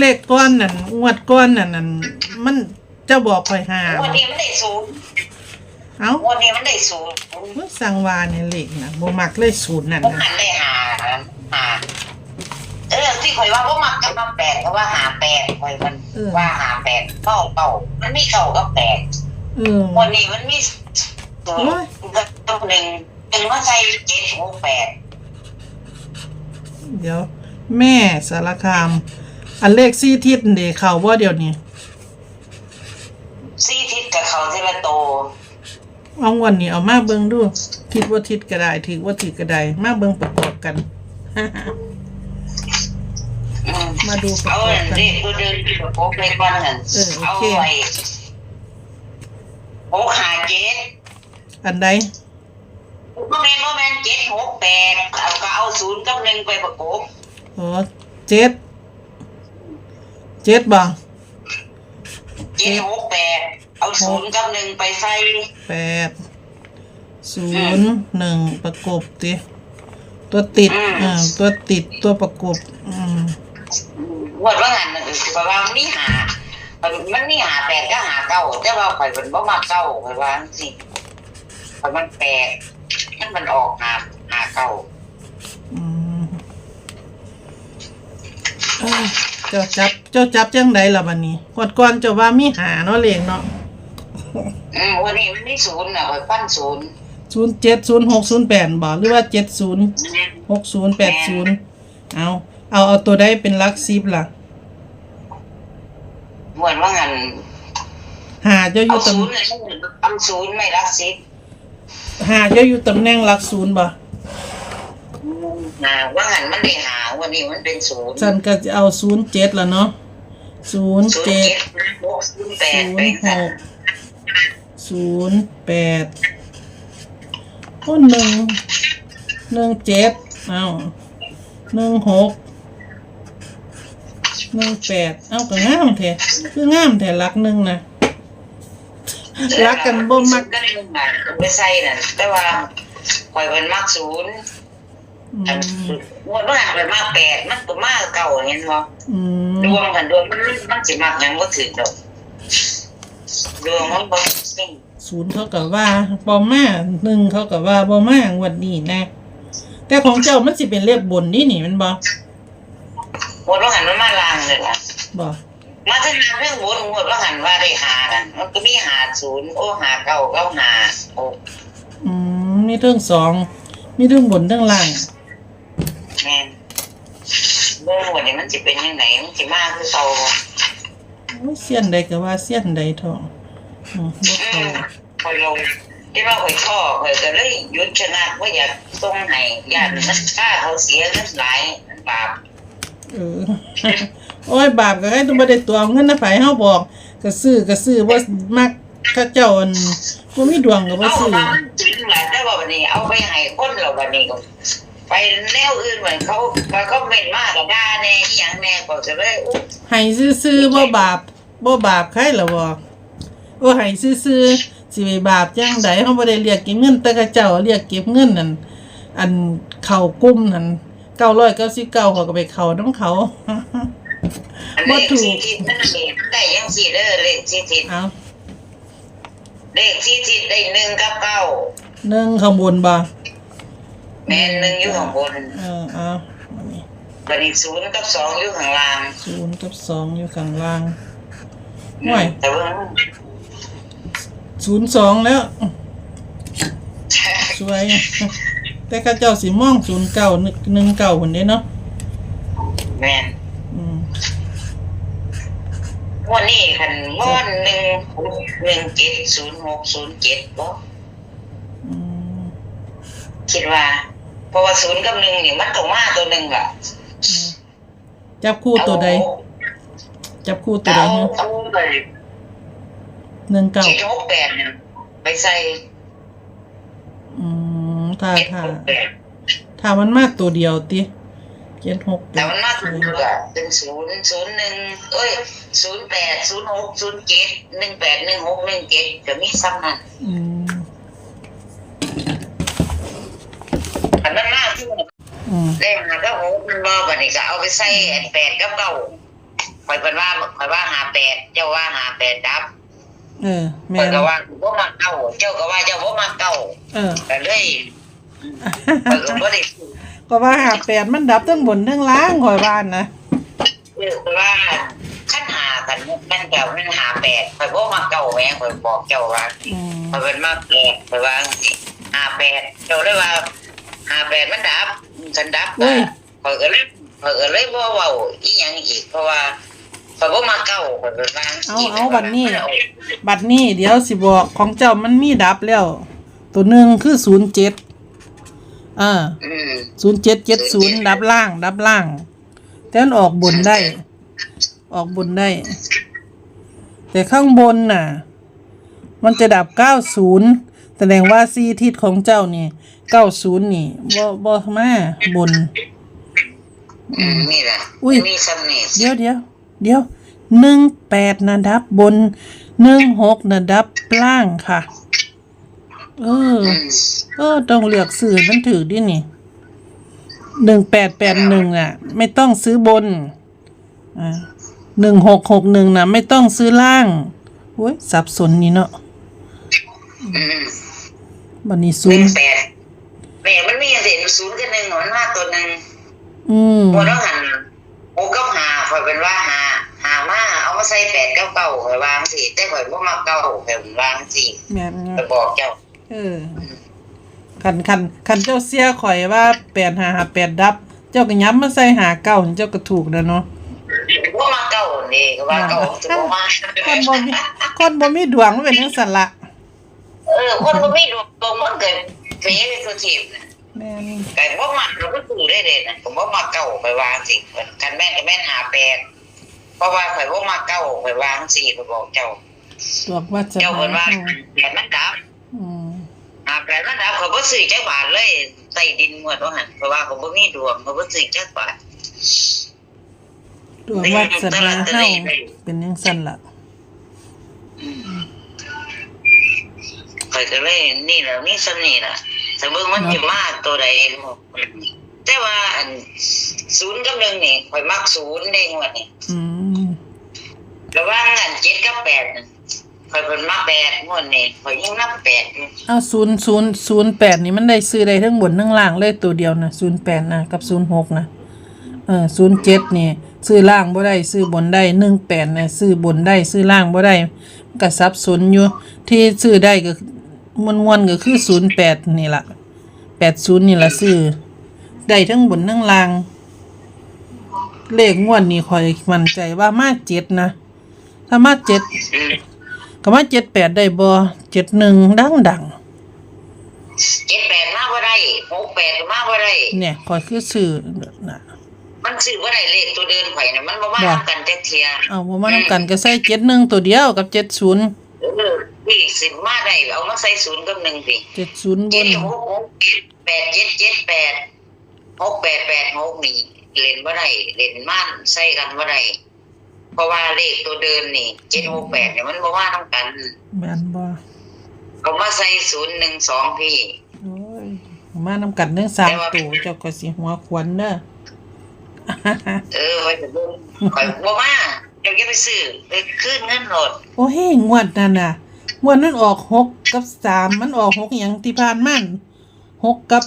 เลขก้อนนั่นงวดก้อนนั่นนั่นมันเจ้าบอกคอยหาวันนี้มันได้ศูนย์เอ้าวันนี้มันได้ศูนย์เมื่อสังวาเนี่ยเลขนะบ่มักเลยศูนย์นั่นพวกนะหันได้หาหาเออที่ข่อยว่าพวกมักจะมาแปดเพราะว่าหาแปดข่อยมันว่าหาแปดเก้าเก้ามันมีเก้ากับแปดเออวันนี้มันมีศูนย์ตัวหนึ่งหนึ่งมาใส่เจ็ดหกแปดเดี๋ยว แม่สารคาม อันเลขซี่ทิศเดเขาว่าเดี๋ยวนี้ซี่ทิศกับเขาเทละโตเอาวันนี้เอามาเบิ่งดูทิศว่าทิศก็ได้ถือว่าทิศก็ได้มาเบิ่งประกอบกันอืมมาดูประเอากอบกันเด็กตัวเดินโป๊กในก้อนนั่นเออโอเอาเคไว้โป๊กหาเจ็ดอันใดโมเมนโมเมนเจ็ดหกแปดเอาก็เอาศูนย์กับหนึ่งไปประกบอ๋อเจ็ด เจ็ดบ่เจ็ดหกแปดเอาศูนย์กับหนึ่งไปใส่แปดศูนย์หนึ่งประกบติตัวติดอ่าตัวติดตัวประกบอืมงวดว่างันน่ะเพราะว่ามันมีหา มันมีหาแปดก็หาเก้าแต่ว่าข่อยเป็นบ่มาเก้าข่อยว่าสิข่อยมันแปดมันมันออกหาหาเก้าอืม เอ้ยเจ้าจับ เจ้าจับจังไดล่ะบัดนี้ก่อนก่อนๆเจ้าว่ามีหาเนาะเลขเนาะอืมวันนี้มันมีศูนย์น่ะข่อยปั้นศูนย์ศูนย์เจ็ดศูนย์หกศูนย์แปดบ่หรือว่าเจ็ดศูนย์หกศูนย์แปดศูนย์เอาเอาเอาตัวได้เป็นหลักสิบล่ะงวดว่างันหาเจ้าอเอายู่ตศูนย์เลยเอาศูนย์ไม่รักสิบำหาเจ้าอยู่ตำแหน่งหลักศูนย์บ่ หาว่างันมันได้หาวันนี้มันเป็นศูนย์ฉันก็จะเอาศูนย์เจ็ดละเนาะศูนย์ศูนย์เจ็ดเจ็ดหกศูนย์แปศูดนเป็นย์หกศูนย์แปดโอ้หนึ่งหนึ่งเจ็ดเอาหนึ่งหกหนึ่งแปดเอาก็งามแท้คืองามแท้หลักหนึ่งนะรักกันบ่มัก ก็ได้มาไม่ใช่น่ะแต่ว่าข่อยเป็นมักศูนย์ อือันมงวดว่าเป็นมากแปดมันก็มากเก่าเห็นบ่อืมดวงกันดวงมันมันสิมักหยังบ่ถึงดอกดวงมันบ่สิ่งศูนย์เขากับว่าบอมาหนึ่งเขากับว่าบอมาวันนี้นะ แต่ของเจ้ามันสิเป็นเลขบนนี่นี่มันบองวดว่าหันมันมาลางเลยล่ะบอมาถึงเรื่องบนงวดว่าหันว่าได้หากันมันก็มีหาศูนย์โอ้หาเก้าเก้าหาโอ้อืมมีเรื่องสองมีเรื่องบนเรื่องล่าง แม่นเรื่องวันนี้มันสิเป็นยังไงมันสิมาคือเก่าบ่โอ้ยเสี้ยนใดก็ว่าเสี้ยนใดเถอะอืมบ่อืเข้ามคอยลงที่ว่าคอยท่อคอยก็เลยหยุดชะงักว่าอยากส่งให้ญาติมันค่าเขาเสียเงินหลายมันบาปเออ โอ้ยบาปก็ให้ต้องบ่ได้ตัวเอาเงินนะไผเฮาบอกก็ซื้อก็ซื้อบ่มักเขาเจ้าอันบ่มีดวงก็บ่เอาซื้อมาจริงแหละแต่ว่าวันนี้เอาไปให้คนเราวันนี้ก็ ไปแนวอื่นเหมือนเขาเขาก็เม็นมากกับด่าแน่อีหยังแน่ก็จะเลยอุ๊ยให้ซื่อๆบ่บาปบ่บาปใครล่ะบ่โอ้ให้ซื่อๆสิไปบาปจังใดเฮาบ่ได้เรียกเก็บเงินแต่เขาเจ้าเรียกเก็บเงินนั่นอันเข้ากลุ่มนั่น999เขาก็ไปเข้านํเขา อันบ่เลขถูก ที่ทิศนั่นเองได้ยังสี่เด้อเลขที่ทิศเอาเลขที่ทิศได้หนึ่งกับเก้าหนึ่งข้างบนบ่ แม่นหนึ่งอยู่ข้างบนเออเอาอันนี้วันนี้ศูนย์กับสองอยู่ข้างล่างศูนย์กับสองอยู่ข้างล่างห่วยแต่ว่าศูนย์สองแล้ว สวย แต่เข้าเจ้าสิมองศูนย์เก้าหนึ่งเก้าคนเด้เนาะแม่นอืมงวันนี้คันงวดหนึ่งหนึ่งเจ็ดศูนย์หกศูนย์เจ็ดบ่อืมคิดว่าเพ ราะว่าศูนย์กับหนึ่งนี่มันตรงมาตัวหนึ่งล่ะจับคู่ตัวใด จับคู่ตัวเอาใดเนี่ยเอาไปหนึ่งเก้าเจ็ดหกแปดเนี่ยไปใส่อืมถ้าเจ็ดถ้าหกแปดถ้ามันมาตัวเดียวติเจ็ดหกแต่มันมาถึงเหลือเป็นศูนย์ศูนย์หนึ่งเอ้ยศูนย์แปดศูนย์หกศูนย์เจ็ดหนึ่งแปดหนึ่งหกหนึ่งเจ็ดก็มีซ้ำนั่นอืม อันนั้นมากที่ อืมได้มาก็หกมันบอกกันนี่ก็เอาไปใส่แอนแปดกับเก้าไปอยเป็นว่าข่อยว่าหาแปดเจ้าว่าหาแปดดับเออแม่ข่อยนก็ว่าบ่มาเก้าเจ้าก็ว่าเจ้าบ่มาเก้าเออ ก็เลยข่อยก็บ่ได้ซื้อก็ว่าหาแปดมันดับทั้งบนทั้งล่างข่อยบ้านนะเออข่อยว่าขั้นหากันมันก็มันหาแปดข่อยบ่มาเก้าแม่ข่อยบอกเจ้าว่า อืมข่อยเป็นมาแปดข่อยว่าหาแปดเจ้าเลยว่าหาแปดมันดับ ฉันดับก็ข่อยก็เลยข่อยก็เลยบ่เว้าอีหยังอีก เพราะว่าข่อยบ่มาเก้าข่อยเป็นว่าเอาเอาบัดนี้ บัดนี้เดี๋ยวสิบอกของเจ้ามันมีดับแล้ว ตัวหนึ่งคือศูนย์เจ็ดอ่าอืมศูนย์เจ็ดเจ็ดศูนย์ดับล่าง ดับล่าง แต่มันออกบนได้ ออกบนได้ แต่ข้างบนน่ะ มันจะดับเก้าศูนย์แสดงว่าซีทิศของเจ้านี่ เก้าศูนย์นี่บ่บ่มาบน อืมนี่แหละอุ้ย มีสำเนียงเดี๋ยวเดี๋ยวเดี๋ยวหนึ่งแปดนะดับบนหนึ่งหกนะดับล่างค่ะ เออ อืมเออต้องเลือกสื่อมันถือดินี่หนึ่งแปดแปดหนึ่งอะ ไม่ต้องซื้อบนอ่าหนึ่งหกหกหนึ่งนะไม่ต้องซื้อล่างโอ้ยสับสนนี่เนาะอืมบันนี้หศูนึ่นงย์แปดแม่มันมีเศษศูนย์กับหนึ่ งมันมาตัวหนึ่งอืมหมดแล้วหันโอ้ก็หาข่อยเป็นว่าหา หามาเอามาใส่แปดเก้าเก้าข่อยวางสิแต่ข่อยบ่มาเก้าข่อยวางสิแม่นไปบอกเจ้า เออคันคันคันเจ้าเสียข่อยว่าแปดหาหาแปดดับ เจ้าก็ย้ำมาใส่หาเก้าเจ้าก็ถูกแล้วเนาะบ่มาเก้านี่ก็ว่าเก้าจะบ่มาคนบ่มีคนบ่มีดวงมันเป็นจังซั่นละเออคนบ่มีดวงตรงมันเกิดเฟซตัวทีม แม่นไก่บ่มาเราก็ถือได้เด่นผมบ่มาเก้าข่อยวางสิกันแม่นก็แม่นหาแปดเพราะว่าข่อยบ่มาเก้าข่อยวางสิไปบอกเจ้าดวงวาสเจ้านาเพิ่นว่าเฮาแปดมันดับอืมอ่าแปดมันดับเขาบ่ซื้อจักบาทเลยใต้ดินหมดว่าหั่นเพราะว่าเขาบ่มีดวงเขาบ่ซื้อจักบาทดวงวาสนาเฮาเป็นจังซั่นล่ะข่อยก็เลยนี่แหละมีสำนี่ล่ะ แต่เบิ่งมันสิมาตัวใดแต่ว่าอันศูนย์กับหนึ่งนี่ข่อยมักศูนย์เด้งวดนี่อืมระหว่างอันเจ็ดกับแปดน่ะข่อยเพิ่นมักแปดงวดนี่ข่อยยิ่งนับแปดอยู่เอา0 0 0 8นี่มันได้ซื้อได้ทั้งบนทั้งล่างเลยตัวเดียวนะ08นะกับ06นะเออ07นี่ซื้อล่างบ่ได้ซื้อบนได้18นะซื้อบนได้ซื้อล่างบ่ได้มันก็สับสนอยู่ที่ซื้อได้ก็ ม่วนๆก็คือ08นี่ล่ะ80นี่ล่ะซื้อได้ทั้งบนทั้งล่าง เลขงวดนี้ข่อยมั่นใจว่ามาเจ็ดนะ ถ้ามาเจ็ดอืมก็มาเจ็ดแปดได้บ่เจ็ดหนึ่งดังดังเจ็ดแปดมาบ่ได้หกแปดก็มาบ่ได้ๆเนี่ยข่อยคือซื้อน่ะมันซื้อบ่ได้เลขตัวเดินข่อยน่ะมันบ่มาบ่ทำกันจักเที่ยเอาบ่มานํกันก็ใส่เจ็ดหนึ่งตัวเดียวกับเจ็ดศูนย์ เออพี่สิมาได้เอามาใส่ศูนย์กับหนึ่งสิเจ็ดศูนย์บเจ็ดนหกหกแปดเจ็ดเจ็ดแปดหกแปดแปดหกนี่เล่นบ่ได้เล่นม่านใส่กันบ่ได้เพราะว่าเลขตัวเดินนี่เจ็ดหกแปดเนี่ยมันบ่มาทำกัน แม่นบ่เอามาใส่ศูนย์หนึ่งสองพี่ โอ้ยมานํกันเรื่องสามตัวเจ้าก็สิหัวขวัญเด้อ เออไว้จะเบิ่งข่อยบ่มาเดี๋ยวจะไปซื้อไปคืนเงินโหลดโอ้เฮ้งวดนั่นน่ะ งวดนั้นออกหกกับสามมันออกหกอหย่างที่ผ่านมันหกกับ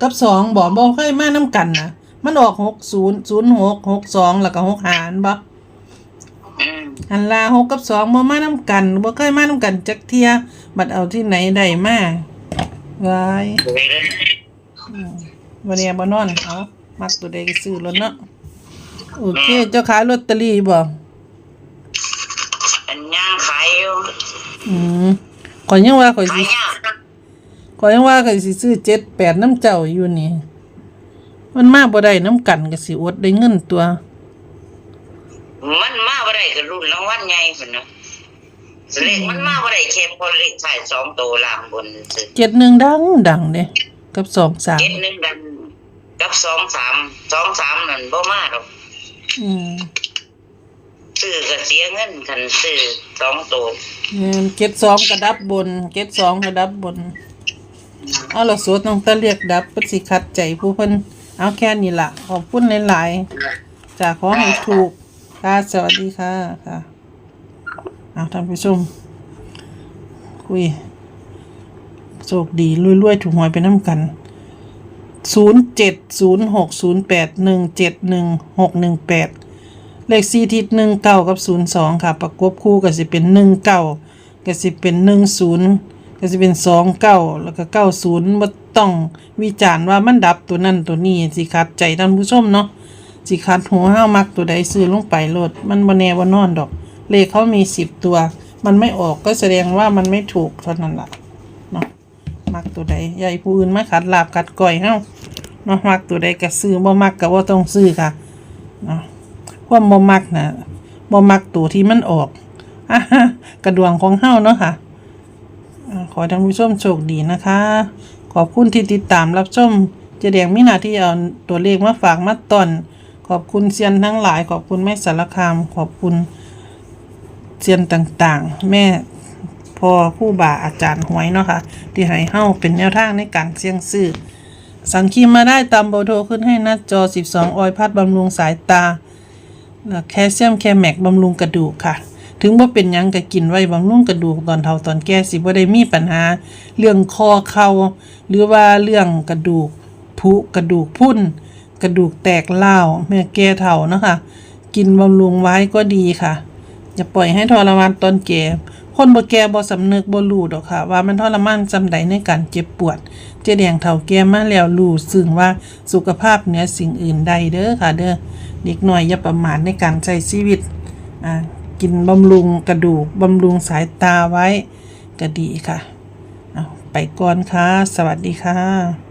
กับสองบ่บ่เคยมานํกันน่ะมันออกหกศูนย์ศูนย์หกหกสองแล้วก็หกหารบ่อืมอันลาหกกับสองบ่มานํกันบ่เคยมานํกันจักเที่ยบัดเอาที่ไหนได้มาวายไปเลยอืมวันนี้บ่นอนเอามักตัวใดก็ซื้อรถเนาะโอเคเจ้าขายลอตเตอรี่บ่อันย่างขายอยู่อืมข่อยยังว่าข่อยขาสิยยากนะข่อยยังว่าข่อยสิซื้อ7 8น้ำเจ้าอยู่นี่ มันมาบ่ได้น้ำกันก็สิอดได้เงินตัว มันมาบ่ได้ก็รุ่นรางวัลใหญ่พุ่นเนาะเลขมันมาบ่ได้แค่พอเลขท้ายสองตัวล่างบนซื่อเจ็ดหนึ่งดังดังเด้กับสองสามเจ็ดหนึ่งกันกับสองสามสองสามนั่นบ่มาหรอกอืม ซื้อก็เสียเงินคันซื้อสองตัวเก็ดสองกระดับบน เก็ดสองกระดับบน เอาละสวดน้องตะเรียกดับเพิ่นสิคัดใจผู้เพิ่นเอาแค่นี้ละขอบคุณหลายๆจากขอให้ถูกค่ะสวัสดีค่ะค่ะเอาท่านผู้ชมคุยโชคดีรวยๆถูกหวยไปน้ำกันศูนย์เจ็ดศูนย์หกศูนย์แปดหนึ่งเจ็ดหนึ่งหกหนึ่งแปด เลขสี่ทิศหนึ่งเก้ากับศูนย์สองค่ะ ประกบคู่ก็สิเป็นหนึ่งเก้าก็สิเป็นหนึ่งศูนย์ก็สิเป็นสองเก้าแล้วก็เก้าศูนย์บ่ต้องวิจารณ์ว่ามันดับตัวนั่นตัวนี้สิคัดใจท่านผู้ชมเนาะสิคัดหัวห้ามักตัวใดซื้อลงไปโลดมันบ่แน่บ่นอนดอก เลขเขามีสิบตัว มันไม่ออกก็แสดงว่ามันไม่ถูกเท่านั้นล่ะเนาะมักตัวใดใหญ่ผู้อื่นมาขัดลาบขัดก่อยเฮาเนาะมักตัวใดก็ซื้อบ่มักก็บ่ต้องซื้อค่ะเนาะ ความบ่มักน่ะบ่มักตัวที่มันออกอกระดวงของเฮาเนาะค่ะอ่าขอท่านผู้ชมโชคดีนะคะ ขอบคุณที่ติดตามรับชมเจแดงมีหนาที่เอาตัวเลขมาฝากมาตอน ขอบคุณเซียนทั้งหลาย ขอบคุณแม่สารคาม ขอบคุณเซียนต่างๆ แม่พอผู้บ่าอาจารย์หวยเนาะค่ะ ที่ให้เฮาเป็นแนวทางในการเสี่ยงซื้อสั่งคีมมาได้ตามเบโทรขึ้นให้หน้าจอ 12 ออยพัดบำรุงสายตา แคลเซียมแคแมกบำรุงกระดูกค่ะ ถึงว่าเป็นยังก็กินไว้บำรุงกระดูกตอนเฒ่าตอนแก่สิบ่ได้มีปัญหา เรื่องคอเข่าหรือว่าเรื่องกระดูกผุกระดูกพุ่น กระดูกแตกเล่าเมื่อแก่เฒ่านะคะ กินบำรุงไว้ก็ดีค่ะ อย่าปล่อยให้ทรมานตอนแก่คนบ่แก่บ่สำนึกบ่รู้ดอกค่ะ ว่ามันทรมานจำใดในการเจ็บปวด เจแดงเฒ่าแก่มาแล้วรู้ซึ่งว่าสุขภาพเหนือสิ่งอื่นใดเด้อค่ะ เด้อ เด็กน้อยอย่าประมาทในการใช้ชีวิตอ่ากินบำรุงกระดูกบำรุงสายตาไว้ก็ดีค่ะเอาไปก่อนค่ะ สวัสดีค่ะ